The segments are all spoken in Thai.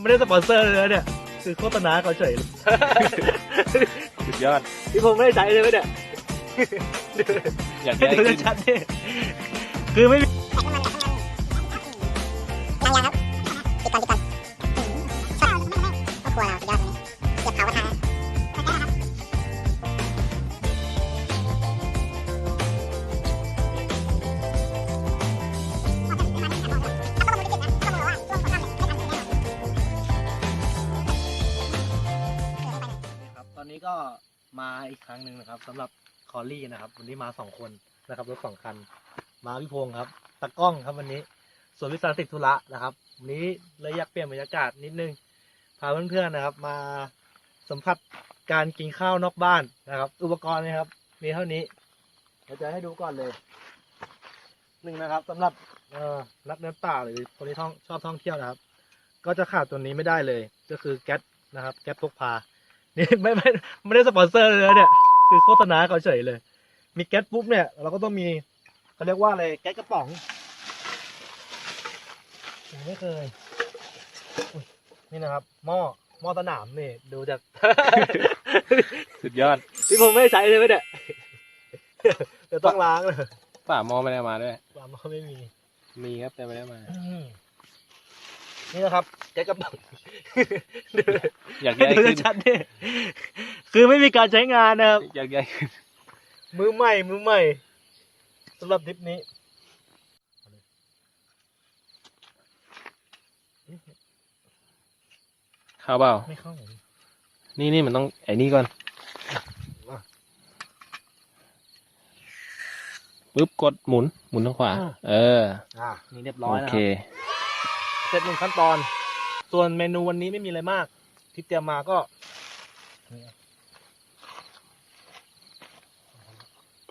ไม่ได้สปอนเซอร์เลยนะเนี่ย คือโฆษณาเขาเฉยเลยสุดยอด พี่พงษ์ไม่ได้ใช้เลยไหมเนี่ยอยากให้ได้ดูขึ้นชัดๆดิคือไม่มียังยังครับปิดก่อนปิดก่อน มาอีกครั้งหนึ่งนะครับสำหรับคอลลี่นะครับ วันนี้มาสองคนนะครับรถสองคัน มาพี่พงษ์ครับตากล้องครับวันนี้ ส่วนวิสาติดธุระนะครับวันนี้เลยอยากเปลี่ยนบรรยากาศนิดนึงพาเพื่อนๆนะครับ มาสัมผัสการกินข้าวนอกบ้านนะครับ อุปกรณ์นะครับ มีเท่านี้เราจะให้ดูก่อนเลยหนึ่งนะครับสำหรับนักเดินป่าหรือคนที่ท่องชอบท่องเที่ยวนะครับ ก็จะขาดตัวนี้ไม่ได้เลย ก็คือแก๊สนะครับ แก๊สพกพา นี่ไม่ไม่ไม่ได้สปอนเซอร์เลยนะเนี่ย คือโฆษณาเขาเฉยเลย มีแก๊สปุ๊บเนี่ย เราก็ต้องมีเขาเรียกว่าอะไรแก๊สกระป๋องผมไม่เคยอุ๊ยนี่นะครับหม้อหม้อสนามนี่ดูจากสุดยอดที่ผมไม่ได้ใช้เลยไหมเนี่ยเดี๋ยวต้องล้างเลยฝ่าหมอไม่ได้มาด้วยปลาหม้อไม่มี มีครับแต่ไม่ได้มาอืม นี่นะครับแก๊สกระป๋องอยากให้ได้ดูขึ้นชัดๆดิคือไม่มีการใช้งานนะครับ อยากได้ขึ้นมือใหม่ มือใหม่สำหรับทริปนี้ เข้าเปล่าไม่เข้าผมนี่นี่มันต้องไอ้นี่ก่อนว่าปึ๊บกดหมุนหมุนทางขวา อ่า เออ อ่านี่เรียบร้อโอยนะเคครับ เสร็จหนึ่งขั้นตอน ส่วนเมนูวันนี้ไม่มีอะไรมาก ที่เตรียมมาก็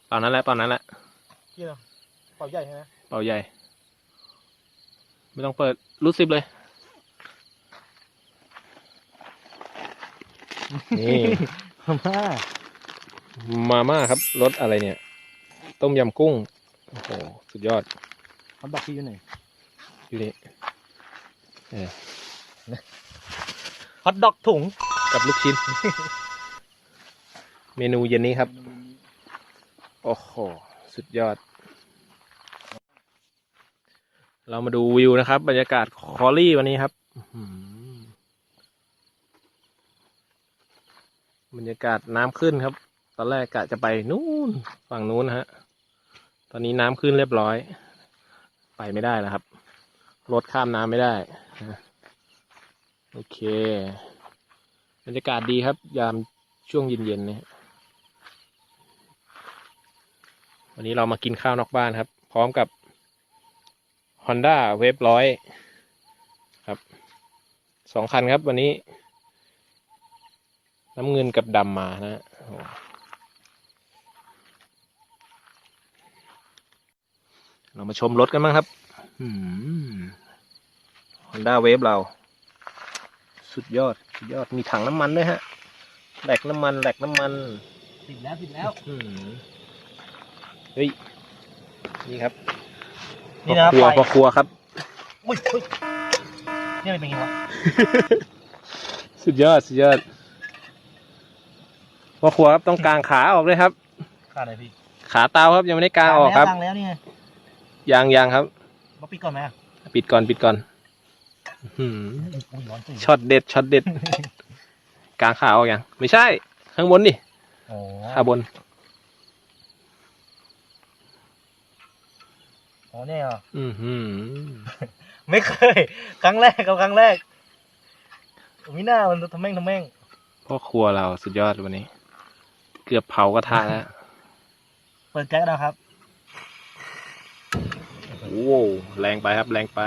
เป่านั้นแหละเป่านั้นแหละที่เราเป่าใหญ่ใช่ไหมเป่าใหญ่ ไม่ต้องเปิดรูดซิปเลย นี่ มามาม่าครับรสอะไรเนี่ย ต้มยำกุ้ง โอ้โห สุดยอดคำบอกพี่อยู่ไหนอยู่นี่ ฮอทดอกถุงกับลูกชิ้น เมนูเย็นนี้ครับ โอ้โห สุดยอด เรามาดูวิวนะครับ บรรยากาศคอรี่วันนี้ครับอื้อหือบรรยากาศน้ำขึ้นครับ ตอนแรกกะจะไปนู่นฝั่งนู้นนะฮะ ตอนนี้น้ำขึ้นเรียบร้อย ไปไม่ได้แล้วครับ รถข้ามน้ำไม่ได้ โอเค บรรยากาศดีครับ ยามช่วงเย็นๆเนี่ยวันนี้เรามากินข้าวนอกบ้านครับ พร้อมกับ Honda w a v e ร้อยครับสองคันครับวันนี้ น้ำเงินกับดำมานะฮะโอ้โหเรามาชมรถกันบ้างครับ ฮอนด้าเวฟเรา สุดยอด สุดยอด มีถังน้ำมันด้วยฮะ แหลกน้ำมัน แหลกน้ำมัน ติดแล้ว ติดแล้วอืมเฮ้ย นี่ครับนี่นะพ่อครัวไฟพ่อครัวครับอุ้ยอุ้ยนี่มันเป็นไงวะ สุดยอด สุดยอดพ่อครัวครับต้องกางขาออกด้วยครับ ขาดอะไรพี่ ขาเตาครับยังไม่ได้กางออกครับตั้งแล้วนี่ไงยางยางครับ มาปิดก่อนไหมอะปิดก่อนปิดก่อนอื้อหืออุ้ยร้อนจริงช็อตเด็ดช็อตเด็ดกางขาออกยังไม่ใช่ ข้างบนดิโอ้ขาบนโหเนี่ยเหรออือหือไม่เคย ครั้งแรกกับครั้งแรกมิน่ามันทำแม่งทำแม่งพ่อครัวเราสุดยอดวันนี้ เกือบเผากระทะแล้ว เปิดแก๊สนะครับโอ้โหแรงไปครับ แรงไป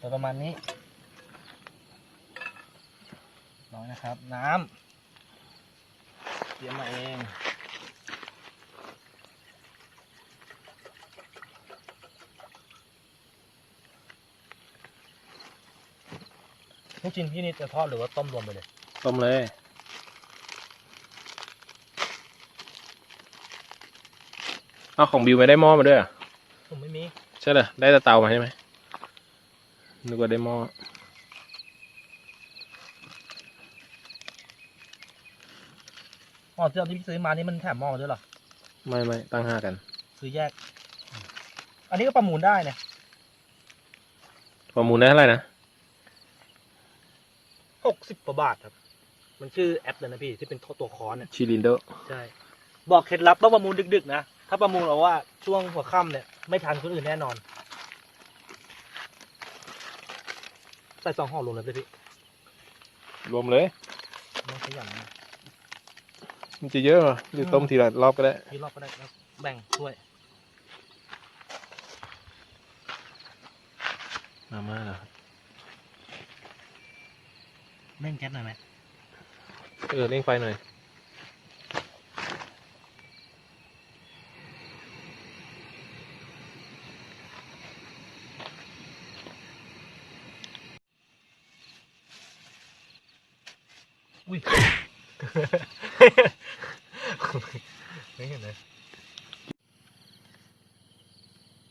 ตัวประมาณนี้น้อยนะครับ น้ำเตรียมมาเองลูกชิ้นพี่นี่จะทอดหรือว่าต้มรวมไปเลย ต้มเลย เอาของบิวไม่ได้หม้อมาด้วยเหรอผมไม่มีใช่เลยได้แต่เตามาใช่ไหมนึกว่าได้หม้ออ๋อที่เราที่พี่ซื้อมานี่มันแถมหม้อมาด้วยเหรอ ไม่ไม่ตั้งห้ากัน ซื้อแยก อันนี้ก็ประมูลได้เนี่ยประมูลได้เท่าไหร่นะหกสิบกว่าบาทครับ มันชื่อแอปเลยนะพี่ที่เป็นตัวคอนเนี่ยชิลินโด ใช่ บอกเคล็ดลับต้องประมูลดึกๆนะ ถ้าประมูลเอาว่าช่วงหัวค่ำเนี่ยไม่ทันคนอื่นแน่นอน ใส่สองห่อรวมเลยสิพี่รวมเลยน้องขยันนะมันจะเยอะเหรอหรือต้มทีละรอบก็ได้ พี่รอบก็ได้แล้วแบ่งถ้วย มาม่าเหรอเล่นแก๊สหน่อยไหมเออเร่งไฟหน่อย อุ้ยไม่เห็นเลย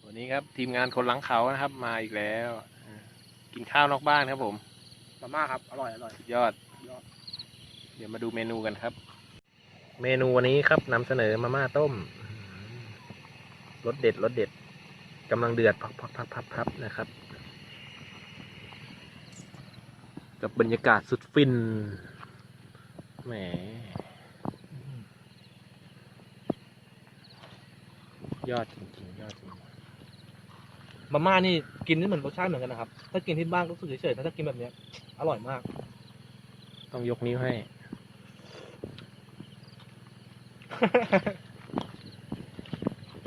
วันนี้ครับทีมงานคนหลังเขานะครับ มาอีกแล้วอ่ากินข้าวนอกบ้านครับผมมาม่าครับ อร่อยอร่อยสุดยอด เดี๋ยวมาดูเมนูกันครับ เมนูวันนี้ครับนำเสนอมาม่าต้มรสเด็ดรสเด็ดกำลังเดือดพับพับพับพับพับนะครับ กับบรรยากาศสุดฟิน แหมยอดจริงๆยอดจริงมาม่านี่กินนี่เหมือนรสชาติเหมือนกันนะครับ ถ้ากินที่บ้านก็รู้สึกเฉยๆแต่ถ้ากินแบบเนี้ย อร่อยมาก ต้องยกนิ้วให้